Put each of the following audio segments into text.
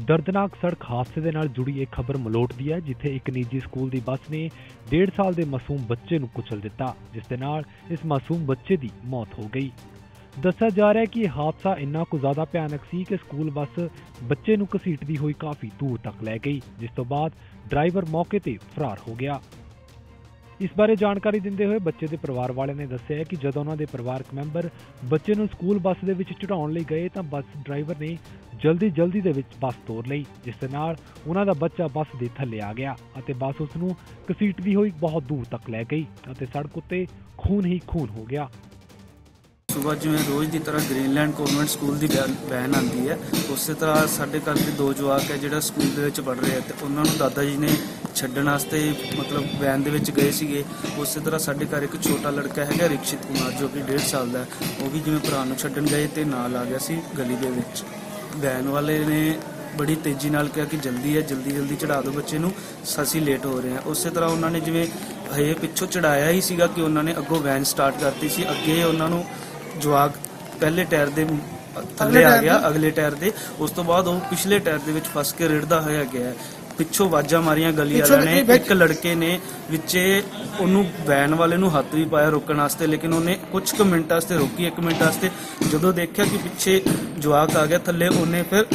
ਦਰਦਨਾਕ ਸੜਕ ਹਾਦਸੇ ਦੇ ਨਾਲ ਜੁੜੀ ਇਹ ਖਬਰ ਮਲੋਟਦੀ ਹੈ, ਜਿੱਥੇ ਇੱਕ ਨਿੱਜੀ ਸਕੂਲ ਦੀ ਬੱਸ ਨੇ 1.5 ਸਾਲ ਦੇ ਮਾਸੂਮ ਬੱਚੇ ਨੂੰ ਕੁਚਲ ਦਿੱਤਾ, ਜਿਸ ਦੇ ਨਾਲ ਇਸ ਮਾਸੂਮ ਬੱਚੇ ਦੀ ਮੌਤ ਹੋ ਗਈ। ਦੱਸਿਆ ਜਾ ਰਿਹਾ ਹੈ ਕਿ ਇਹ ਹਾਦਸਾ ਇੰਨਾ ਕੁ ਜ਼ਿਆਦਾ ਭਿਆਨਕ ਸੀ ਕਿ ਸਕੂਲ ਬੱਸ ਬੱਚੇ ਨੂੰ ਘਸੀਟਦੀ ਹੋਈ ਕਾਫੀ ਦੂਰ ਤੱਕ ਲੈ ਗਈ, ਜਿਸ ਤੋਂ ਬਾਅਦ ਡਰਾਈਵਰ ਮੌਕੇ ਤੇ ਫਰਾਰ ਹੋ ਗਿਆ। ਇਸ ਬਾਰੇ ਜਾਣਕਾਰੀ ਦਿੰਦੇ ਹੋਏ ਬੱਚੇ ਦੇ ਪਰਿਵਾਰ ਵਾਲਿਆਂ ਨੇ ਦੱਸਿਆ ਕਿ ਜਦੋਂ ਉਹਨਾਂ ਦੇ ਪਰਿਵਾਰਕ ਮੈਂਬਰ ਬੱਚੇ ਨੂੰ ਸਕੂਲ ਬੱਸ ਦੇ ਵਿੱਚ ਚੜਾਉਣ ਲਈ ਗਏ ਤਾਂ ਬੱਸ ਡਰਾਈਵਰ ਨੇ ਜਲਦੀ ਜਲਦੀ ਦੇ ਵਿੱਚ ਬੱਸ ਤੋੜ ਲਈ, ਜਿਸ ਦੇ ਨਾਲ ਉਹਨਾਂ ਦਾ ਬੱਚਾ ਬੱਸ ਦੇ ਥੱਲੇ ਆ ਗਿਆ ਅਤੇ ਬੱਸ ਉਸ ਨੂੰ ਘਸੀਟਦੀ ਹੋਈ ਬਹੁਤ ਦੂਰ ਤੱਕ ਲੈ ਗਈ ਅਤੇ ਸੜਕ ਉੱਤੇ ਖੂਨ ਹੀ ਖੂਨ ਹੋ ਗਿਆ। ਸਵੇਰ ਜਿਵੇਂ ਰੋਜ਼ ਦੀ ਤਰ੍ਹਾਂ ਗ੍ਰੀਨਲੈਂਡ ਕਨਵੈਂਟ ਸਕੂਲ ਦੀ ਬੈਨ ਵੈਨ ਆਉਂਦੀ ਹੈ, ਉਸੇ ਤਰ੍ਹਾਂ ਸਾਡੇ ਘਰ ਦੇ ਦੋ ਜਵਾਕ ਹੈ ਜਿਹੜਾ ਸਕੂਲ ਦੇ ਵਿੱਚ ਪੜ੍ਹ ਰਹੇ ਆ ਤੇ ਉਹਨਾਂ ਨੂੰ ਦਾਦਾ ਜੀ ਨੇ ਛੱਡਣ ਵਾਸਤੇ ਮਤਲਬ ਵੈਨ ਦੇ ਵਿੱਚ ਗਏ ਸੀਗੇ। ਉਸੇ ਤਰ੍ਹਾਂ ਸਾਡੇ ਘਰ ਇੱਕ ਛੋਟਾ ਲੜਕਾ ਹੈਗਾ ਰਿਕਸ਼ਿਤ ਕੁਮਾਰ ਜੋ ਕਿ 1.5 ਸਾਲ ਦਾ ਹੈ, ਉਹ ਵੀ ਜਿਵੇਂ ਭਰਾ ਨੂੰ ਛੱਡਣ ਗਏ ਤੇ ਨਾਲ ਆ ਗਿਆ ਸੀ ਗਲੀ ਦੇ ਵਿੱਚ। ਵੈਨ ਵਾਲੇ ਨੇ ਬੜੀ ਤੇਜ਼ੀ ਨਾਲ ਕਿਹਾ ਕਿ ਜਲਦੀ ਹੈ, ਜਲਦੀ ਜਲਦੀ ਚੜਾ ਦਿਓ ਬੱਚੇ ਨੂੰ, ਅਸੀਂ ਲੇਟ ਹੋ ਰਹੇ ਹਾਂ। ਉਸੇ ਤਰ੍ਹਾਂ ਉਹਨਾਂ ਨੇ ਜਿਵੇਂ ਹਏ ਪਿੱਛੋਂ ਚੜਾਇਆ ਹੀ ਸੀਗਾ ਕਿ ਉਹਨਾਂ ਨੇ ਅੱਗੋਂ ਵੈਨ ਸਟਾਰਟ ਕਰਤੀ ਸੀ, ਅੱਗੇ ਉਹਨਾਂ ਨੂੰ ਜਵਾਕ ਪਹਿਲੇ ਟਾਇਰ ਦੇ ਥੱਲੇ ਆ ਗਿਆ ਅਗਲੇ ਟਾਇਰ ਦੇ। ਉਸ ਤੋਂ ਬਾਅਦ ਉਹ ਪਿਛਲੇ ਟਾਇਰ ਦੇ ਵਿੱਚ ਫਸ ਕੇ ਰਿੜਦਾ ਹੋਇਆ ਗਿਆ। ਪਿੱਛੋਂ ਵਾਜਾਂ ਮਾਰੀਆਂ ਗਲੀ ਵਾਲਿਆਂ ਨੇ। ਇੱਕ ਲੜਕੇ ਨੇ ਵਿੱਚੇ ਉਹਨੂੰ ਵੈਨ ਵਾਲੇ ਨੂੰ ਹੱਥ ਵੀ ਪਾਇਆ ਰੋਕਣ ਵਾਸਤੇ ਲੇਕਿਨ ਉਹਨੇ ਕੁਝ ਕੁ ਮਿੰਟ ਵਾਸਤੇ ਰੋਕੀ ਇੱਕ ਮਿੰਟ ਵਾਸਤੇ। ਜਦੋਂ ਦੇਖਿਆ ਕਿ ਪਿੱਛੇ ਜਵਾਕ ਆ ਗਿਆ ਥੱਲੇ ਉਹਨੇ ਫਿਰ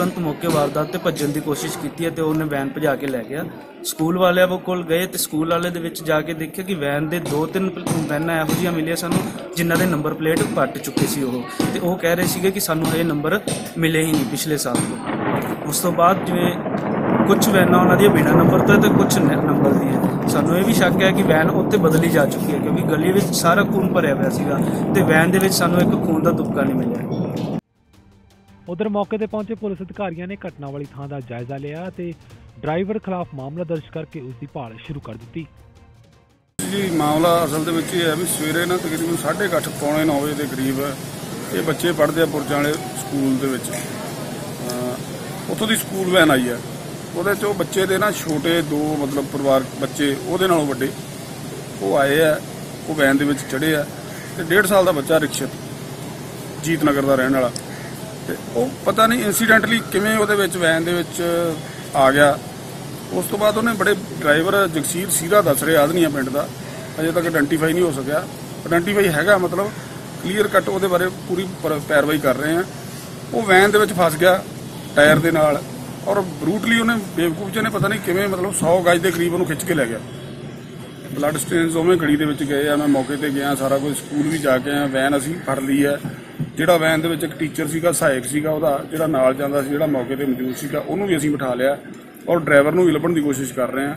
ਤੁਰੰਤ ਮੌਕੇ ਵਾਰਦਾਤ ਤੇ ਭੱਜਣ ਦੀ ਕੋਸ਼ਿਸ਼ ਕੀਤੀ ਹੈ ਤੇ ਉਹਨੇ ਵੈਨ ਭਜਾ ਕੇ ਲੈ ਗਿਆ। ਸਕੂਲ ਵਾਲਿਆਂ ਕੋਲ ਗਏ ਤੇ ਸਕੂਲ ਵਾਲੇ ਦੇ ਵਿੱਚ ਜਾ ਕੇ ਦੇਖਿਆ ਕਿ ਵੈਨ ਦੇ ਦੋ ਤਿੰਨ ਵੈਨਾਂ ਇਹੋ ਜਿਹੀਆਂ ਮਿਲੀਆਂ ਸਾਨੂੰ, ਜਿਨ੍ਹਾਂ ਦੇ ਨੰਬਰ ਪਲੇਟ ਪੱਟ ਚੁੱਕੇ ਸੀ ਉਹ। ਤੇ ਉਹ ਕਹਿ ਰਹੇ ਸੀਗੇ ਕਿ ਸਾਨੂੰ ਇਹ ਨੰਬਰ ਮਿਲੇ ਹੀ ਨਹੀਂ ਪਿਛਲੇ ਸਾਲ ਤੋਂ। ਉਸ ਤੋਂ ਬਾਅਦ ਜਿਵੇਂ ਕੁਝ ਵੈਨਾਂ ਉਹਨਾਂ ਦੀਆਂ ਬਿਨਾਂ ਨੰਬਰ ਤੋਂ ਹੈ ਤੇ ਕੁਝ ਨੰਬਰ ਦੀਆਂ। ਸਾਨੂੰ ਇਹ ਵੀ ਸ਼ੱਕ ਹੈ ਕਿ ਵੈਨ ਉੱਥੇ ਬਦਲੀ ਜਾ ਚੁੱਕੀ ਹੈ, ਕਿਉਂਕਿ ਗਲੀ ਵਿੱਚ ਸਾਰਾ ਖੂਨ ਭਰਿਆ ਹੋਇਆ ਸੀਗਾ ਤੇ ਵੈਨ ਦੇ ਵਿੱਚ ਸਾਨੂੰ ਇੱਕ ਖੂਨ ਦਾ ਤੁਪਕਾ ਨਹੀਂ ਮਿਲਿਆ। ਉਧਰ ਮੌਕੇ ਤੇ ਪਹੁੰਚੇ ਪੁਲਿਸ ਅਧਿਕਾਰੀਆਂ ਨੇ ਘਟਨਾ ਵਾਲੀ ਥਾਂ ਦਾ ਜਾਇਜ਼ਾ ਲਿਆ ਤੇ ਡਰਾਈਵਰ ਖਿਲਾਫ ਮਾਮਲਾ ਦਰਜ ਕਰਕੇ ਉਸ ਦੀ ਭਾਲ ਸ਼ੁਰੂ ਕਰ ਦਿੱਤੀ। ਜੀ, ਮਾਮਲਾ ਅਸਲ ਦੇ ਵਿੱਚ ਇਹ ਹੈ ਵੀ ਸਵੇਰੇ ਨਾ ਤਕਰੀਬਨ 8:30 ਪੌਣੇ 9 ਵਜੇ ਦੇ ਕਰੀਬ ਇਹ ਬੱਚੇ ਪੜ੍ਹਦੇ ਆ ਪੁਰਜਾਂ ਵਾਲੇ ਸਕੂਲ ਦੇ ਵਿੱਚ। ਅਹ ਉੱਥੋਂ ਦੀ ਸਕੂਲ ਵੈਨ ਆਈ ਹੈ। ਉਹਦੇ ਚ ਉਹ ਬੱਚੇ ਦੇ ਨਾ ਛੋਟੇ ਦੋ ਮਤਲਬ ਪਰਿਵਾਰ ਬੱਚੇ, ਉਹਦੇ ਨਾਲੋਂ ਵੱਡੇ। ਉਹ ਆਏ ਆ, ਉਹ ਵੈਨ ਦੇ ਵਿੱਚ ਚੜੇ ਆ ਤੇ 1.5 ਸਾਲ ਦਾ ਬੱਚਾ ਰਿਕਸ਼ਤ ਜੀਤ ਨਗਰ ਦਾ ਰਹਿਣ ਵਾਲਾ। ਤੇ ਉਹ ਪਤਾ ਨਹੀਂ ਇਨਸੀਡੈਂਟਲੀ ਕਿਵੇਂ ਉਹਦੇ ਵਿੱਚ ਵੈਨ ਦੇ ਵਿੱਚ ਆ ਗਿਆ। ਉਸ ਤੋਂ ਬਾਅਦ ਉਹਨੇ ਬੜੇ ਡਰਾਈਵਰ ਜਗਸੀਰ ਸੀਰਾ ਦੱਸ ਰਿਹਾ, ਆਦਨੀਆ ਪਿੰਡ ਦਾ। ਅਜੇ ਤੱਕ ਆਇਡੈਂਟੀਫਾਈ ਨਹੀਂ ਹੋ ਸਕਿਆ। ਆਇਡੈਂਟੀਫਾਈ ਹੈਗਾ ਮਤਲਬ ਕਲੀਅਰ ਕੱਟ ਉਹਦੇ ਬਾਰੇ ਪੂਰੀ ਪਰ- ਪੈਰਵਾਈ ਕਰ ਰਹੇ ਆ। ਉਹ ਵੈਨ ਦੇ ਵਿੱਚ ਫਸ ਗਿਆ ਟਾਇਰ ਦੇ ਨਾਲ ਔਰ ਬਰੂਟਲੀ ਉਹਨੇ ਬੇਵਕੂਫ ਜਿਹਨੇ ਪਤਾ ਨਹੀਂ ਕਿਵੇਂ ਮਤਲਬ 100 ਗਜ ਦੇ ਕਰੀਬ ਉਹਨੂੰ ਖਿੱਚ ਕੇ ਲੈ ਗਿਆ। ਬਲੱਡ ਸਟੇਨਸ ਉਵੇਂ ਗੜੀ ਦੇ ਵਿੱਚ ਗਏ ਆ, ਮੈਂ ਮੌਕੇ ਤੇ ਗਿਆ, ਸਾਰਾ ਕੁਝ ਸਕੂਲ ਵੀ ਜਾ ਕੇ ਆਇਆ ਵੈਨ ਅਸੀਂ ਫੜ ਲਈ ਹੈ ਜਿਹੜਾ ਵੈਨ ਦੇ ਵਿੱਚ ਇੱਕ ਟੀਚਰ ਸੀਗਾ, ਸਹਾਇਕ ਸੀਗਾ, ਉਹਦਾ ਜਿਹੜਾ ਨਾਲ ਜਾਂਦਾ ਸੀ, ਜਿਹੜਾ ਮੌਕੇ ਤੇ ਮੌਜੂਦ ਸੀਗਾ, ਉਹਨੂੰ ਵੀ ਅਸੀਂ ਬਿਠਾ ਲਿਆ ਔਰ ਡਰਾਈਵਰ ਨੂੰ ਵੀ ਲੱਭਣ ਦੀ ਕੋਸ਼ਿਸ਼ ਕਰ ਰਹੇ ਹਾਂ।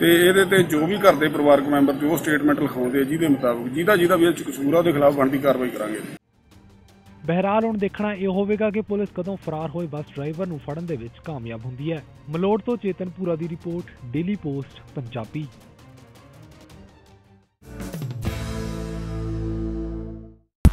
ਤੇ ਇਹਦੇ ਤੇ ਜੋ ਵੀ ਘਰ ਦੇ ਪਰਿਵਾਰਕ ਮੈਂਬਰ ਜੋ ਸਟੇਟਮੈਂਟ ਲਿਖਾਉਂਦੇ ਆ ਜਿਹਦੇ ਮੁਤਾਬਕ, ਜਿਹਦਾ ਜਿਹਦਾ ਵੀ ਇਹ 'ਚ ਕਸੂਰ ਆ, ਉਹਦੇ ਖਿਲਾਫ ਬਣਦੀ ਕਾਰਵਾਈ ਕਰਾਂਗੇ। ਬਹਿਰਾਲ ਹੁਣ ਦੇਖਣਾ ਇਹ ਹੋਵੇਗਾ ਕਿ ਪੁਲਿਸ ਕਦੋਂ ਫਰਾਰ ਹੋਏ ਬੱਸ ਡਰਾਈਵਰ ਨੂੰ ਫੜਨ ਦੇ ਵਿੱਚ ਕਾਮਯਾਬ ਹੁੰਦੀ ਹੈ। ਮਲੋੜ ਤੋਂ ਚੇਤਨ ਚੇਤਨਪੁਰਾ ਦੀ ਰਿਪੋਰਟ, ਡੇਲੀ ਪੋਸਟ, ਪੰਜਾਬੀ।